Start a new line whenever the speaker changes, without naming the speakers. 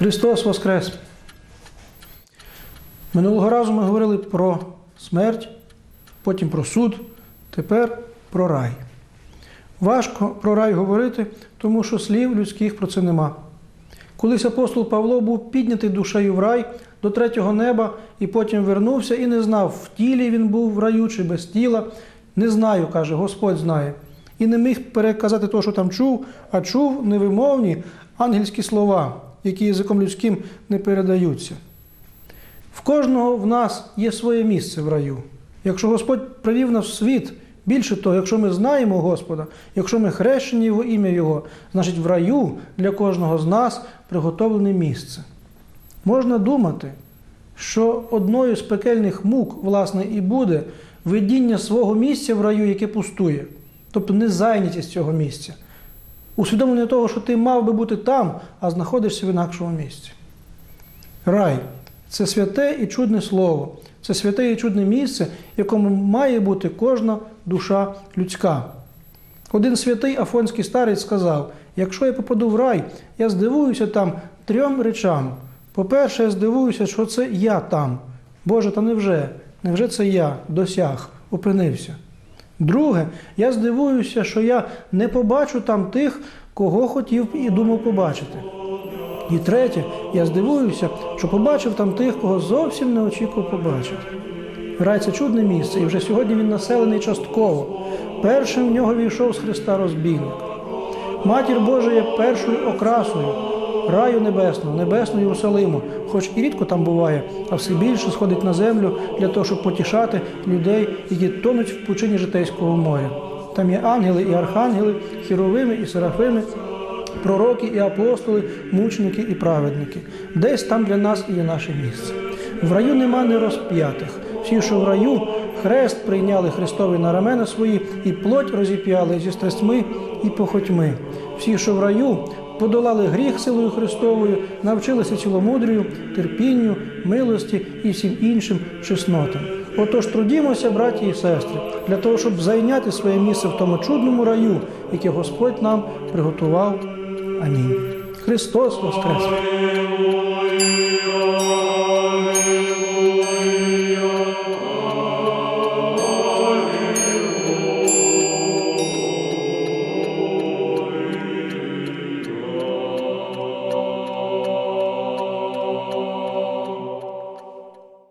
Христос Воскрес! Минулого разу ми говорили про смерть, потім про суд, тепер про рай. Важко про рай говорити, тому що слів людських про це нема. Колись апостол Павло був піднятий душею в рай до третього неба і потім вернувся і не знав, в тілі він був в раю чи без тіла. Не знаю, каже, Господь знає. І не міг переказати те, що там чув, а чув невимовні ангельські слова, які язиком людським не передаються. В кожного в нас є своє місце в раю. Якщо Господь привів нас в світ, більше того, якщо ми знаємо Господа, якщо ми хрещені в ім'я Його, значить в раю для кожного з нас приготовлене місце. Можна думати, що одною з пекельних мук, власне, і буде видіння свого місця в раю, яке пустує, тобто незайнятість цього місця. Усвідомлення того, що ти мав би бути там, а знаходишся в інакшому місці. Рай це святе і чудне слово, це святе і чудне місце, в якому має бути кожна душа людська. Один святий Афонський старець сказав: якщо я попаду в рай, я здивуюся там трьом речам. По-перше, я здивуюся, що це я там. Боже, та невже? Невже це я досяг, опинився? Друге, я здивуюся, що я не побачу там тих, кого хотів і думав побачити. І третє, я здивуюся, що побачив там тих, кого зовсім не очікував побачити. Рай це чудне місце, і вже сьогодні він населений частково. Першим в нього війшов з Христа розбійник. Матір Божа є першою окрасою раю небесного, небесного Єрусалиму, хоч і рідко там буває, а все більше сходить на землю для того, щоб потішати людей, які тонуть в пучині житейського моря. Там є ангели і архангели, хіровими і серафими, пророки і апостоли, мученики і праведники. Десь там для нас і є наше місце. В раю нема нерозп'ятих. Всі, що в раю, хрест прийняли Христові на рамена свої, і плоть розіп'яли зі страстьми і похотьми. Всі, що в раю, подолали гріх силою Христовою, навчилися ціломудрію, терпінню, милості і всім іншим чеснотам. Отож трудімося, браті і сестри, для того, щоб зайняти своє місце в тому чудному раю, яке Господь нам приготував. Амінь. Христос Воскрес!